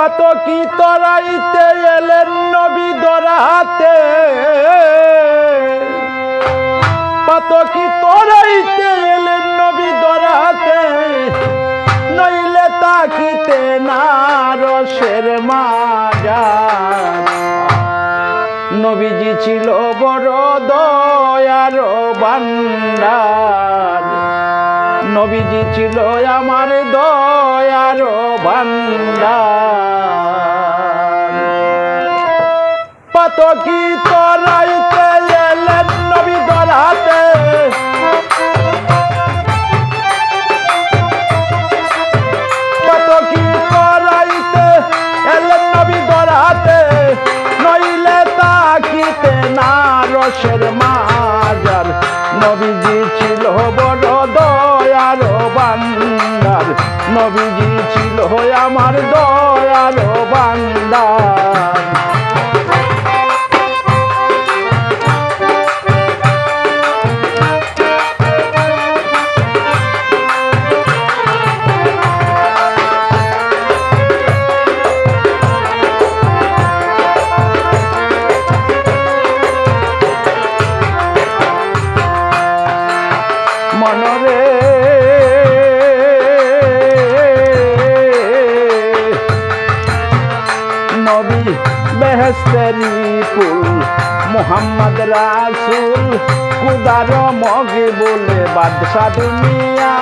পাত কি তরাইতে এলেন নবী দরাতে পাত কি তরাইতে এলেন নবী দরাতে নইলে তাকিতে না রসের মাজার। নবীজি ছিল বড় দয়ার ভান্ডার নবীজি ছিল আমার দয়ার ভান্ডার পাতকি তরাইতে আমার দয়ালো বান্দার নবী বেহেস্তেরি ফুল, মোহাম্মদ রাসুল কুদার মগে বলে, বাদশা দুনিয়া।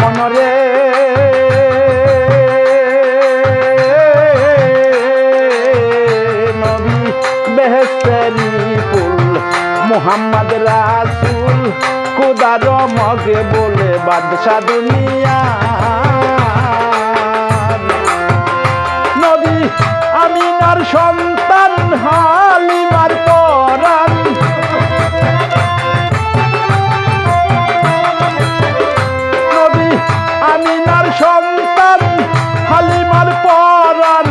মনরে নবী বেহেস্তেরি ফুল, মোহাম্মদ রাসুল কুদার মগে বলে, বাদশা দুনিয়া। আমিনার সন্তান হালিমার পরাণ। নবী আমিনার সন্তান হালিমার পরাণ।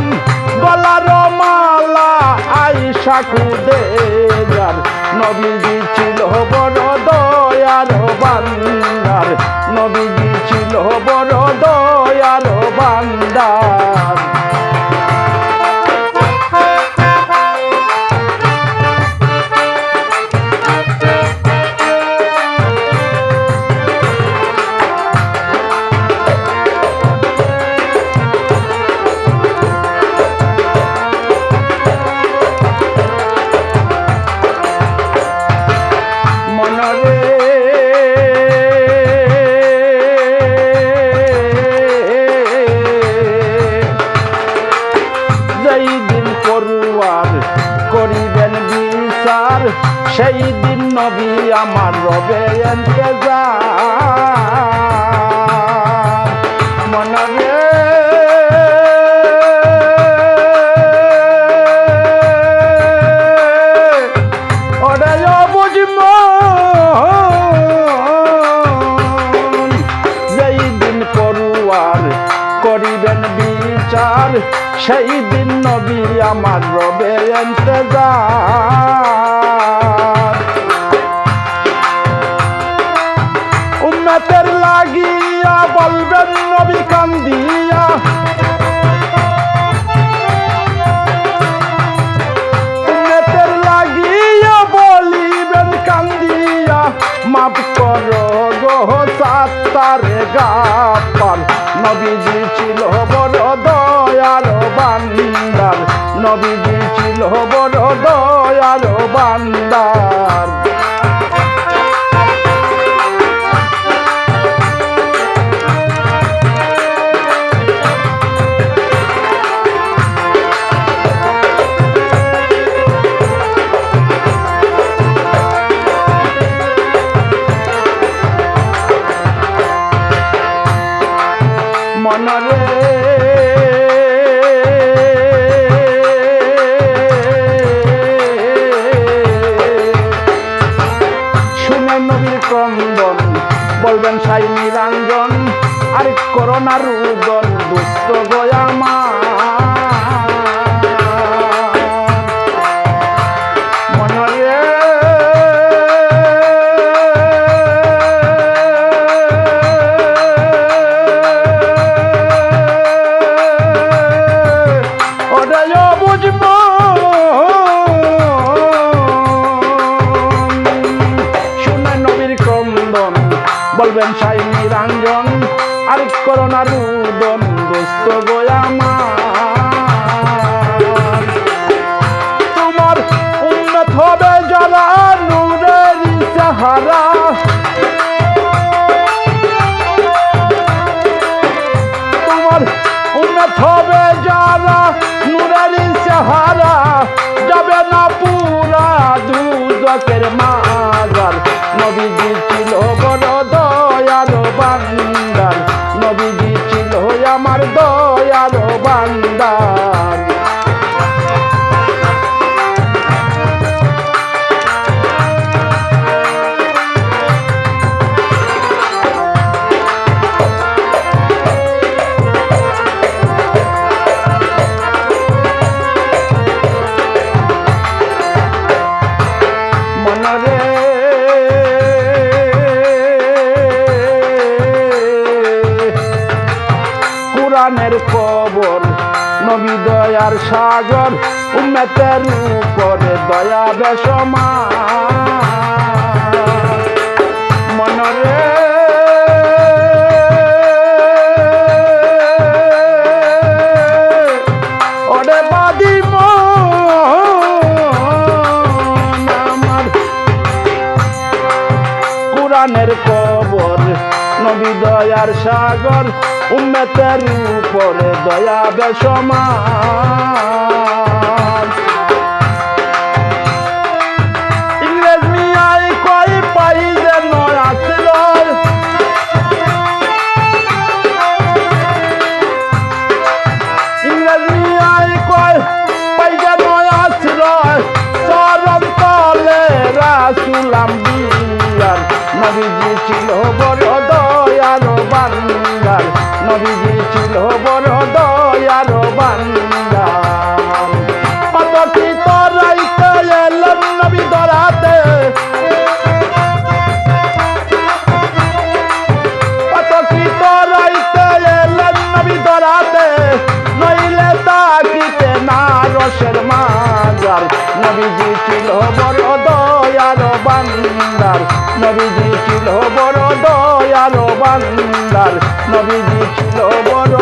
গলার মালা আইসা যার নবীজি ছিল বড় দয়ার বান্দার নবীজি সেই দিন নবী আমার রবে এন্তজার উন্নতের লাগিয়া বলবেন নবী কান্দিয়া করো গো সাত্তারে গাপার নবীজি ছিল বড় দয়াল বান্দার। নবীজি ছিল বড় দয়াল বান্দার। মনরে শুনে নবীর ক্রন্দন বলবেন সাই নিরঞ্জন আর করোনার রুদন দুষ্ট গয়ামা। মনরে ছিলেন সাই নিরঞ্জন আর করোনা রুদন দোস্ত গোয়ামা তোমার কোরআনের কবর নবী দয়ার সাগর উম্মেতের উপরে দয়া বেসমা মনরে মন সাগর উম্মেতের উপরে দয়া বেসমান। ইংরেজ মিয়াই কই পাই যে নয় আশ্রয় ইংরেজ মিয়াই কই পাই যে নয় আশ্রয় চরম তলে রাসুলাম দিয়ার নবীজি ছিল বড় নবীজি ছিল বড় দয়ার বান্দার নবীজি ছিল বড় দয়ালো বান্দার নবীজি ছিল বড়